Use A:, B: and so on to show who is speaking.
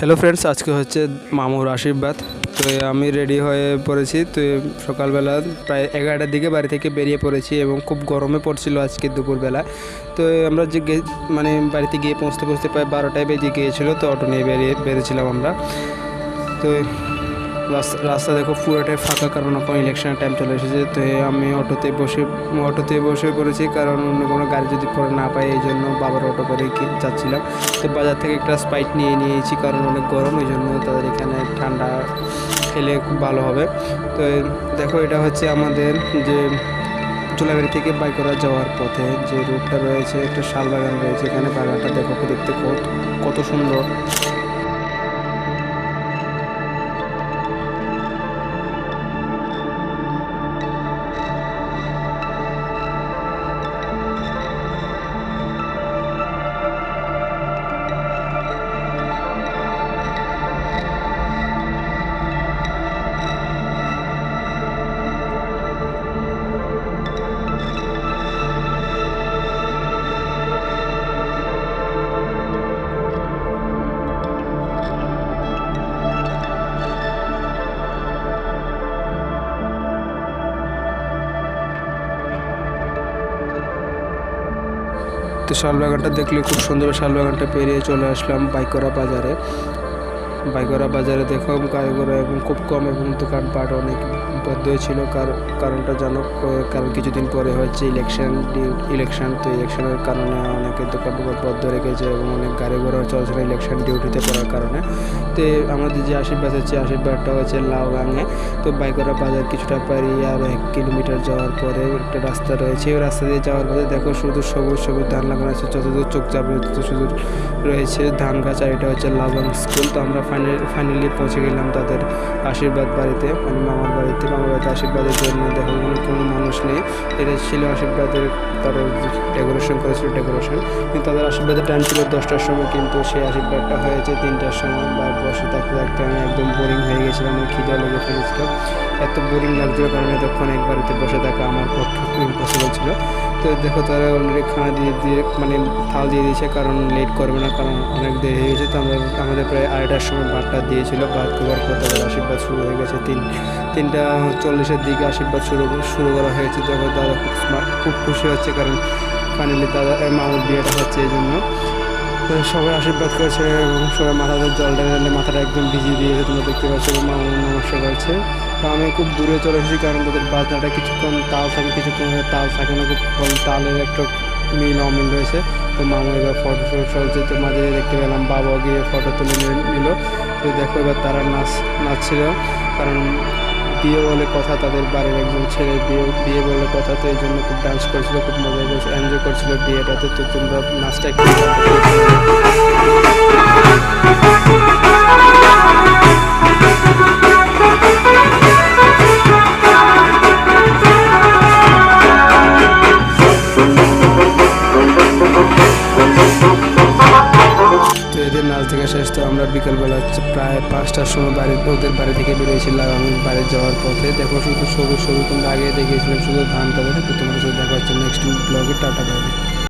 A: Hello friends আজকে হচ্ছে মামুর আশীর্বাদ। তো আমি রেডি হয়ে পড়েছি। তো সকালবেলা প্রায় এগারোটার দিকে বাড়ি থেকে বেরিয়ে পড়েছি এবং খুব গরমে পড়ছিল আজকে দুপুরবেলা। তো আমরা যে মানে বাড়িতে গিয়ে পৌঁছতে পৌঁছতে প্রায় বারোটায় বেজে গিয়েছিল। তো অটো নিয়ে বেরিয়ে বেরিয়েছিলাম আমরা। তো রাস্তা দেখো পুরোটাই ফাঁকা কারণ এখন ইলেকশনের টাইম চলে এসেছে, তো আমি অটোতে বসে অটোতে বসে পড়েছি, কারণ অন্য কোনো গাড়ি যদি পরে না পাই এই জন্য বাবার অটো করে যাচ্ছিলাম। তো বাজার থেকে একটা স্পাইট নিয়ে নিয়েছি, কারণ অনেক গরম ওই জন্য তাদের এখানে ঠান্ডা খেলে খুব ভালো হবে। তো দেখো, এটা হচ্ছে আমাদের যে চুলাবাড়ি থেকে বাইকরা যাওয়ার পথে যে রুটটা রয়েছে, একটা শাল বাগান রয়েছে, এখানে বাগানটা দেখো, দেখতে কত কত সুন্দর। শালবাগানটা দেখলে খুব সুন্দর শালবাগানটা পেরিয়ে চলে আসলাম বাইকরা বাজারে। বাইকরা বাজারে দেখো গাড়িঘোড়া এবং খুব কম এবং দোকানপাট অনেক বদ্ধ ছিল। কার- কারণটা জানো? কারণ কিছুদিন পরে হচ্ছে ইলেকশন ইলেকশন তো ইলেকশনের কারণে অনেকে দোকান টোকান বদ্ধ রেখেছে এবং অনেক গাড়ি ঘোড়া চলছে না ইলেকশন ডিউটিতে পড়ার কারণে। তো আমাদের যে আশীর্বাদ হচ্ছে আশীর্বাদটা হচ্ছে লাউগাঙে তো বাইকরা বাজার কিছুটা পারি আর এক কিলোমিটার যাওয়ার পরে একটা রাস্তা রয়েছে। ওই রাস্তা দিয়ে যাওয়ার পরে দেখো শুধু সবুজ সবুজ ধান লাগানো আছে, যতদূর চোখ যাবে তত শুধু রয়েছে ধান গাছ, আর এটা হচ্ছে লাগান স্কুল। তো আমরা ফাইনালি ফাইনালি পৌঁছে গেলাম তাদের আশীর্বাদ বাড়িতে। মানে মামার বাড়িতে। মামার বাড়িতে আশীর্বাদের জন্য দেখো কোনো কোনো মানুষ নেই। এটা ছিল আশীর্বাদের তারা ডেকোরেশন করেছিল ডেকোরেশন কিন্তু তাদের আশীর্বাদের টাইম ছিল দশটার সময়, কিন্তু সেই আশীর্বাদটা হয়েছে তিনটার সময়। বা বসে থাকতে থাকতে আমি একদম বোরিং হয়ে গেছিলাম আমি খিদে লেগে ফেলেছিল। এত বোরিং লাগছিল কারণ এতক্ষণ এক বাড়িতে বসে থাকা আমার পক্ষে ইম্পসিবল ছিল। তো দেখো, তারা অলরেডি খানা দিয়ে দিয়ে মানে থাল দিয়ে দিয়েছে, কারণ লেট করবে না, কারণ অনেক দেরি হয়ে গেছে। তো আমরা, আমাদের প্রায় আড়াইটার সময় ভাতটা দিয়েছিল ভাত খাবার পর তাদের আশীর্বাদ শুরু হয়ে গেছে তিন তিনটা চল্লিশের দিকে আশীর্বাদ শুরু শুরু করা হয়েছে দেখো দাদা খুব smart, খুব খুশি হচ্ছে কারণ ফাইনালি দাদা মামুর বিয়েটা হচ্ছে এই জন্য। সবাই আশীর্বাদ করেছে এবং সবাই মাথাতে জল ঢেলে মাথাটা একদম ভিজিয়ে দিয়েছে তোমরা দেখতে পাচ্ছ এবং মামুর নমস্কার করছে। তো আমি খুব দূরে চলে এসেছি কারণ তাদের বাজনাটা কিছুক্ষণ তাল থাকে কিছুক্ষণ তাল থাকে না খুব তালের একটা মিল অমিল রয়েছে। তো মামা এবার ফটো ফটো তো মাঝে দেখতে পেলাম, বাবা গিয়ে ফটো তুলে নিল। তো দেখো এবার তারা নাচ নাচছিল। কারণ বিয়ে বলে কথা তাদের বাড়ির একজন ছেলে বিয়ে বিয়ে বলে কথা, তো এই জন্য খুব ডান্স করছিল, খুব মজা করছিল এনজয় করছিল বিয়েটাতে। তো তোমরা নাচটা একটু তো থেকে শেষ তো আমরা বিকেলবেলা প্রায় পাঁচটার সময় বাড়ি ওদের বাড়ি থেকে বেরিয়েছিলাম আমি বাড়ি যাওয়ার পথে। দেখো শুধু সবুজ সবুজ তোমরা আগে দেখেছিলাম শুধু ধান তাদের তো তোমাদের সাথে দেখা হচ্ছে নেক্সট ব্লগে টাটা বাইরে